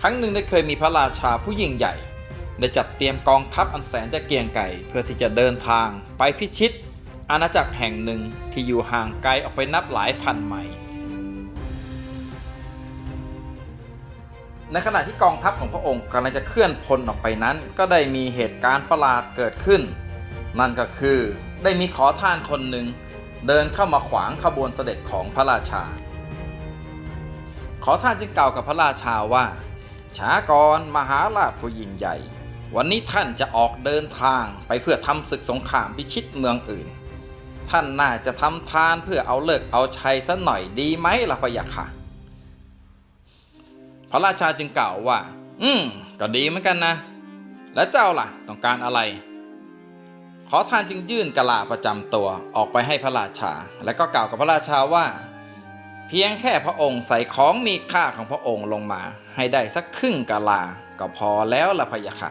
ครั้งหนึ่งได้เคยมีพระราชาผู้ยิ่งใหญ่ ได้จัดเตรียมกองทัพอันแสนจะเกียงไกรเพื่อที่จะเดินทางไปพิชิต อาณาจักรแห่งหนึ่งที่อยู่ห่างไกลออกไปนับหลายพันไมล์ในขณะที่กองทัพของพระองค์กำลังจะเคลื่อนพลออกไปนั้น ก็ได้มีเหตุการณ์ประหลาดเกิดขึ้น นั่นก็คือได้มีขอทานคนหนึ่งเดินเข้ามาขวางขบวนเสด็จของพระราชา ขอทานจึงกล่าวกับพระราชาว่า ช้าก่อนมหาราชผู้ยิ่งใหญ่ วันนี้ท่านจะออกเดินทางไปเพื่อทำศึกสงครามพิชิตเมืองอื่น ท่านน่าจะทำทานเพื่อเอาเลิกเอาชัยซะหน่อยดีไหมล่ะพะยะค่ะ พระราชาจึงกล่าวว่า อืม ก็ดีเหมือนกันนะ แล้วเจ้าล่ะ ต้องการอะไร ขอทานจึงยื่นกะลาประจำตัวออกไปให้พระราชา แล้วก็กล่าวกับพระราชาว่า เพียงแค่พระองค์ใส่ของมีค่าของพระองค์ลงมาให้ได้สักครึ่งกะลา ก็พอแล้วละพะยะค่ะ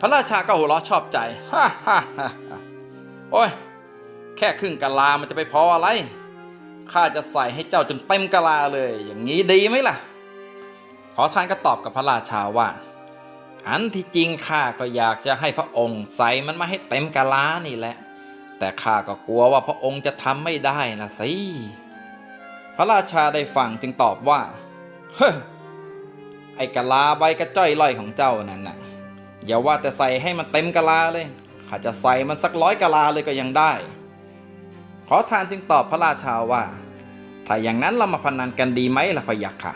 พระราชาก็หัวเราะชอบใจฮ่าฮ่าฮ่าฮ่าโอ้ย แค่ครึ่งกะลา มันจะไปพออะไร ข้าจะใส่ให้เจ้าจนเต็มกะลาเลย อย่างนี้ดีไหมล่ะ ขอทานก็ตอบกับพระราชาว่า อันที่จริงข้าก็อยากจะให้พระองค์ใส่มันมาให้เต็มกะลานี่แหละ แต่ข้าก็กลัวว่าพระองค์จะทำไม่ได้นะสิ พระราชาได้ฟังจึงตอบว่า เฮ้อไอ้กะลาใบกระจ้อยล่อยของเจ้านั่นน่ะอย่าว่าแต่ใส่ให้มันเต็มกะลาเลยข้าจะใส่มันสักร้อยกะลาเลยก็ยังได้ ขอทานจึงตอบพระราชาว่า ถ้าอย่างนั้นเรามาพนันกันดีไหมล่ะพะยะค่ะ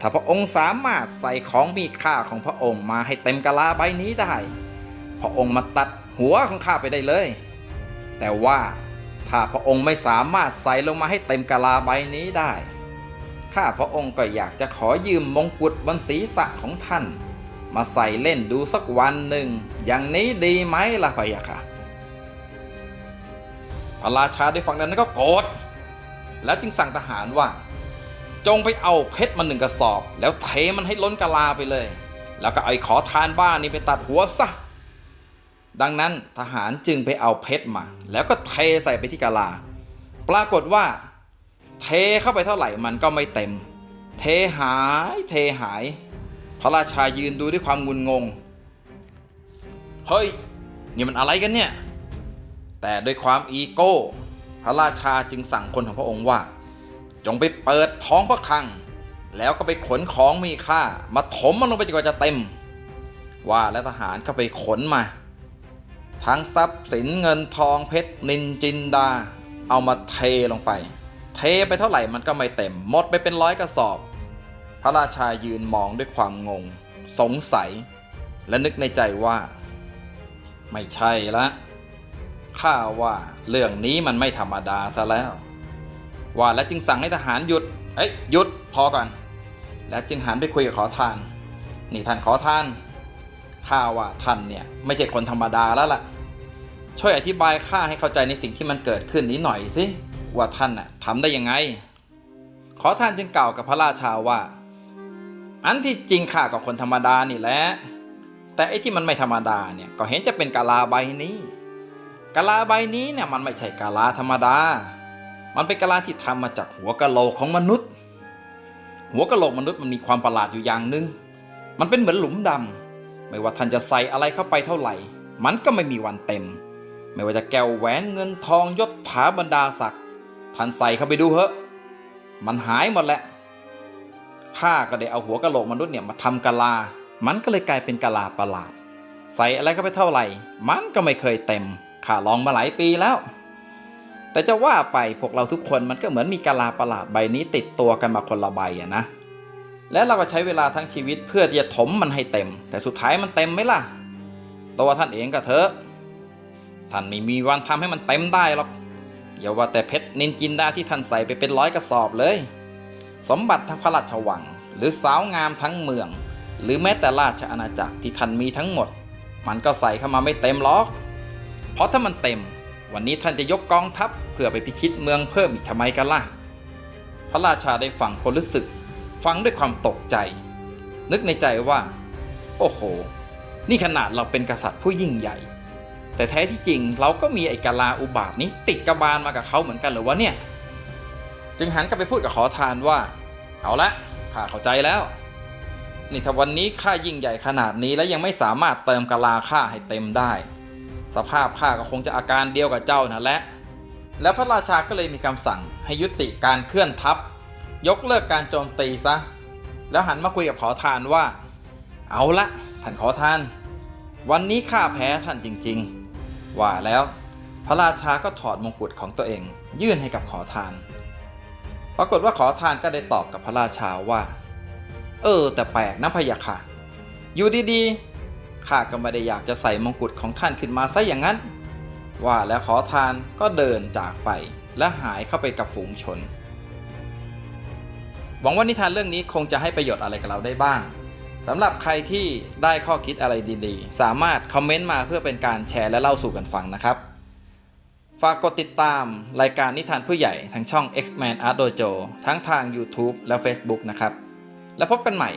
ถ้าพระองค์สามารถใส่ของมีค่าของพระองค์มาให้เต็มกะลาใบนี้ได้ พระองค์มาตัดหัวของข้าไปได้เลย แต่ว่า ถ้าพระองค์ไม่สามารถใส่ลงมาให้เต็มกะลาใบนี้ได้ ข้าพระองค์ก็อยากจะขอยืมมงกุฎบนศีรษะของท่าน มาใส่เล่นดูสักวันหนึ่ง อย่างนี้ดีไหมล่ะพะยะค่ะพระราชาได้ฟังดังนั้นก็โกรธแล้วจึงสั่งทหารว่า จงไปเอาเพชรมาหนึ่งกระสอบ แล้วเทมันให้ล้นกะลาไปเลย แล้วก็ไอ้ขอทานบ้านนี้ไปตัดหัวซะ ดังนั้นทหารจึงไปเอาเพชรมา แล้วก็เทใส่ไปที่กะลา ปรากฏว่า เทเข้าไปเท่าไหร่มันก็ไม่เต็ม เทหายเทหาย พระราชายืนดูด้วยความงุนงง เฮ้ย นี่มันอะไรกันเนี่ย แต่ด้วยความอีโก้ พระราชาจึงสั่งคนของพระองค์ว่า จงไปเปิดท้องพระคลัง แล้วก็ไปขนของมีค่า มาถมมันลงไปจนกว่าจะเต็ม ว่าและทหารก็ไปขนมา ทั้งทรัพย์สินเงินทองเพชรนินจินดา เอามาเทลงไป เทไปเท่าไหร่มันก็ไม่เต็ม หมดไปเป็นร้อยกระสอบ พระราชายืนมองด้วยความงง สงสัย และนึกในใจว่า ไม่ใช่ละข้าว่าเรื่องนี้มันไม่ธรรมดาซะแล้ว ว่าแล้วจึงสั่งให้ทหารหยุด เอ้ยหยุดพอก่อน แล้วจึงหันไปคุยกับขอทาน นี่ท่านขอทาน ข้าว่าท่านเนี่ยไม่ใช่คนธรรมดาแล้วล่ะ ช่วยอธิบายข้าให้เข้าใจในสิ่งที่มันเกิดขึ้นนี้หน่อยสิว่าท่านน่ะทำได้ยังไง ขอท่านจึงกล่าวกับพระราชาว่า อันที่จริงข้าก็คนธรรมดานี่แหละแต่ไอ้ที่มันไม่ธรรมดาเนี่ยก็เห็นจะเป็นกาลาใบนี้กะลาใบนี้เนี่ยมันไม่ใช่กะลาธรรมดา มันเป็นกะลาที่ทำมาจากหัวกะโหลกของมนุษย์ หัวกะโหลกมนุษย์มันมีความประหลาดอยู่อย่างหนึ่งมันเป็นเหมือนหลุมดำ ไม่ว่าท่านจะใส่อะไรเข้าไปเท่าไหร่ มันก็ไม่มีวันเต็ม ไม่ว่าจะแก้วแหวนเงินทองยศถาบรรดาศักดิ์ท่านใส่เข้าไปดูเถอะมันหายหมดแหละข้าก็ได้เอาหัวกะโหลกมนุษย์เนี่ยมาทำกะลา มันก็เลยกลายเป็นกะลาประหลาด ใส่อะไรเข้าไปเท่าไหร่ มันก็ไม่เคยเต็มข้าลองมาหลายปีแล้ว แต่จะว่าไปพวกเราทุกคนมันก็เหมือนมีกะลาประหลาดใบนี้ติดตัวกันมาคนละใบอะนะ และเราก็ใช้เวลาทั้งชีวิตเพื่อที่จะถมมันให้เต็ม แต่สุดท้ายมันเต็มไหมล่ะตัวท่านเองก็เถอะท่านไม่มีวันทำให้มันเต็มได้หรอกอย่าว่าแต่เพชรนินจินดาที่ท่านใส่ไปเป็นร้อยกระสอบเลย สมบัติทั้งพระราชวัง หรือสาวงามทั้งเมือง หรือแม้แต่ราชอาณาจักรที่ท่านมีทั้งหมด มันก็ใส่เข้ามาไม่เต็มหรอก เพราะถ้ามันเต็ม วันนี้ท่านจะยกกองทัพเพื่อไปพิชิตเมืองเพิ่มอีกทำไมกันล่ะ พระราชาได้ฟังคนรู้สึก ฟังด้วยความตกใจ นึกในใจว่า โอ้โห นี่ขนาดเราเป็นกษัตริย์ผู้ยิ่งใหญ่ แต่แท้ที่จริงเราก็มีไอ้กาลาอุบาทนี้ติดกระบาลมากับเขาเหมือนกันหรือวะเนี่ย จึงหันกลับไปพูดกับขอทานว่า เอาละข้าเข้าใจแล้ว นี่ถ้าวันนี้ข้ายิ่งใหญ่ขนาดนี้แล้วยังไม่สามารถเติมกะลาข้าให้เต็มได้ สภาพข้าก็คงจะอาการเดียวกับเจ้านั่นแหละแล้วพระราชาก็เลยมีคำสั่งให้ยุติการเคลื่อนทัพ ยกเลิกการโจมตีซะ แล้วหันมาคุยกับขอทานว่า เอาละท่านขอทาน วันนี้ข้าแพ้ท่านจริง ๆ ว่าแล้วพระราชาก็ถอดมงกุฎของตัวเอง ยื่นให้กับขอทาน ปรากฏว่าขอทานก็ได้ตอบกับพระราชาว่า เออ แต่แปลกนะพะยะค่ะ อยู่ดีๆข้าก็ไม่ได้อยากจะใส่มงกุฎของท่านขึ้นมาซะอย่างนั้น ว่าแล้วขอทานก็เดินจากไปและหายเข้าไปกับฝูงชน หวังว่านิทานเรื่องนี้คงจะให้ประโยชน์อะไรกับเราได้บ้างสำหรับใครที่ได้ข้อคิดอะไรดีๆ สามารถคอมเมนต์มาเพื่อเป็นการแชร์และเล่าสู่กันฟังนะครับ ฝากกดติดตามรายการนิทานผู้ใหญ่ทางช่อง X-Man Art Dojo ทั้งทาง YouTube และ Facebook นะครับ แล้วพบกันใหม่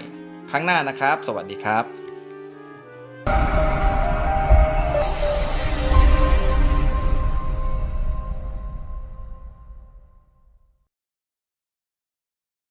ครั้งหน้านะครับ สวัสดีครับ